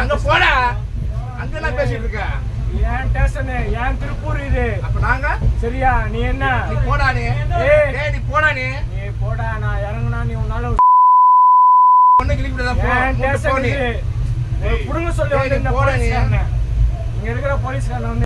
அங்க போடா. அங்க நான் பேசிட்டு இருக்கேன் ஏன் ஸ்டேஷனு? ஏன் திருப்பூர் இது? அப்ப நாங்க? சரியா நீ என்ன? நீ போடா நீ. ஏய். நீ போடா நீ. நீ போடா நான் இறங்குனா நீ உன்னால ஒண்ணு கிளம்பி விடாத போ ஸ்டேஷன் இது? ஒரு புடுங்க சொல்லி வந்து இந்த போடா நீ. இங்க இருக்கிற போலீஸ்காரன் வந்து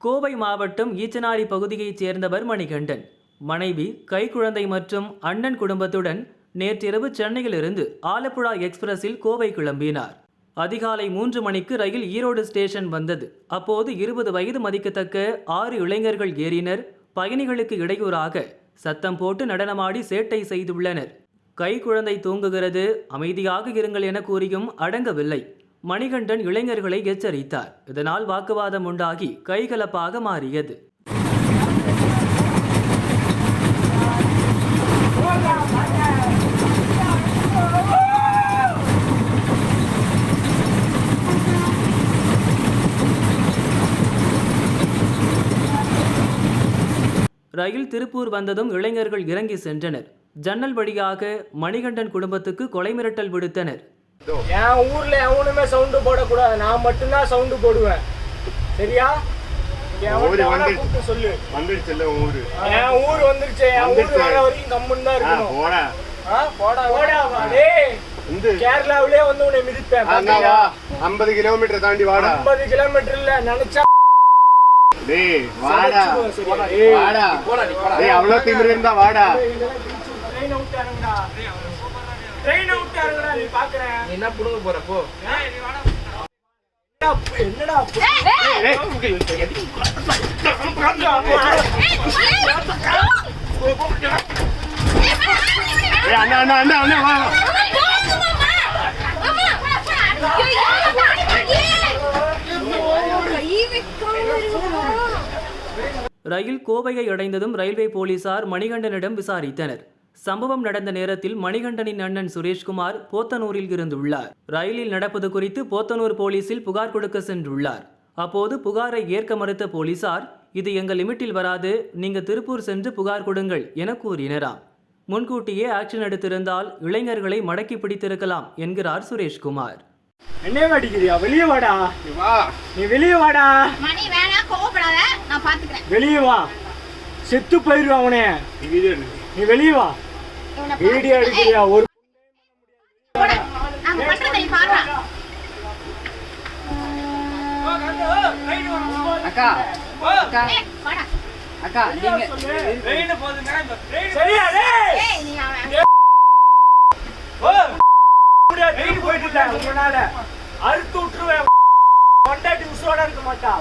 கோவை மாவட்டம் ஈச்சனாரி பகுதியைச் சேர்ந்தவர் மணிகண்டன். மனைவி கைக்குழந்தை மற்றும் அண்ணன் குடும்பத்துடன் நேற்றிரவு சென்னையிலிருந்து ஆலப்புழா எக்ஸ்பிரஸில் கோவை கிளம்பினார். அதிகாலை மூன்று மணிக்கு ரயில் ஈரோடு ஸ்டேஷன் வந்தது. அப்போது இருபது வயது மதிக்கத்தக்க ஆறு இளைஞர்கள் ஏறினர். பயணிகளுக்கு இடையூறாக சத்தம் போட்டு நடனமாடி சேட்டை செய்துள்ளனர். கைக்குழந்தை தூங்குகிறது. அமைதியாக இருங்கள் என கூறியும் அடங்கவில்லை. மணிகண்டன் இளைஞர்களை எச்சரித்தார். இதனால் வாக்குவாதம் உண்டாகி கைகலப்பாக மாறியது. ரயில் திருப்பூர் வந்ததும் இளைஞர்கள் இறங்கி சென்றனர். ஜன்னல் வழியாக மணிகண்டன் குடும்பத்துக்கு கொலை மிரட்டல் விடுத்தனர். என் ஊர்ல எவனுமே சவுண்டு போடக்கூடாது. நான் மட்டும்தான் சவுண்டு போடுவேன். சரியா? சொல்லு. என் ஊர் வந்துருச்சு. என் ஊர். வர வரைக்கும் கம்முன்னு தான் இருக்கணும். கேரளாவிலே வந்து உன்னை மிதிப்பேன். ஐம்பது கிலோமீட்டர் தாண்டி வாடா. ஐம்பது கிலோமீட்டர் இல்ல நினைச்சா டேய் வாடா வாடா டேய் அவ்வளவு திமிரு இருந்தா வாடா நீ நீ என்ன புடுங்க போற போ என்னடா அண்ணா அண்ணா அண்ணா அண்ணா வா வா. ரயில் கோவையை அடைந்ததும் ரயில்வே போலீசார் மணிகண்டனிடம் விசாரித்தனர். சம்பவம் நடந்த நேரத்தில் மணிகண்டனின் அண்ணன் சுரேஷ்குமார் போத்தனூரில் இருந்துள்ளார். ரயிலில் நடப்பது குறித்து போத்தனூர் போலீசில் புகார் கொடுக்க சென்றுள்ளார். அப்போது புகாரை ஏற்க மறுத்த போலீசார் இது எங்கள் லிமிட்டில் வராது நீங்க திருப்பூர் சென்று புகார் கொடுங்கள் என கூறினராம். முன்கூட்டியே ஆக்ஷன் எடுத்திருந்தால் இளைஞர்களை மடக்கி பிடித்திருக்கலாம் என்கிறார் சுரேஷ்குமார். என்ன அடிக்கிறியா? வெளியே வாடா. நீ வெளியே வாடா. மணி வேணாம். கோவப்படாத நான் பாத்துக்கிறேன். வெளியே வா. செத்து போயிருவா அவனே. நீ வெளியே வா. வீடியோ. எடுக்கிறியா? ஒரு அக்கா. நீங்க அறுத்து விட்டுருவேன். இருக்க மாட்டா.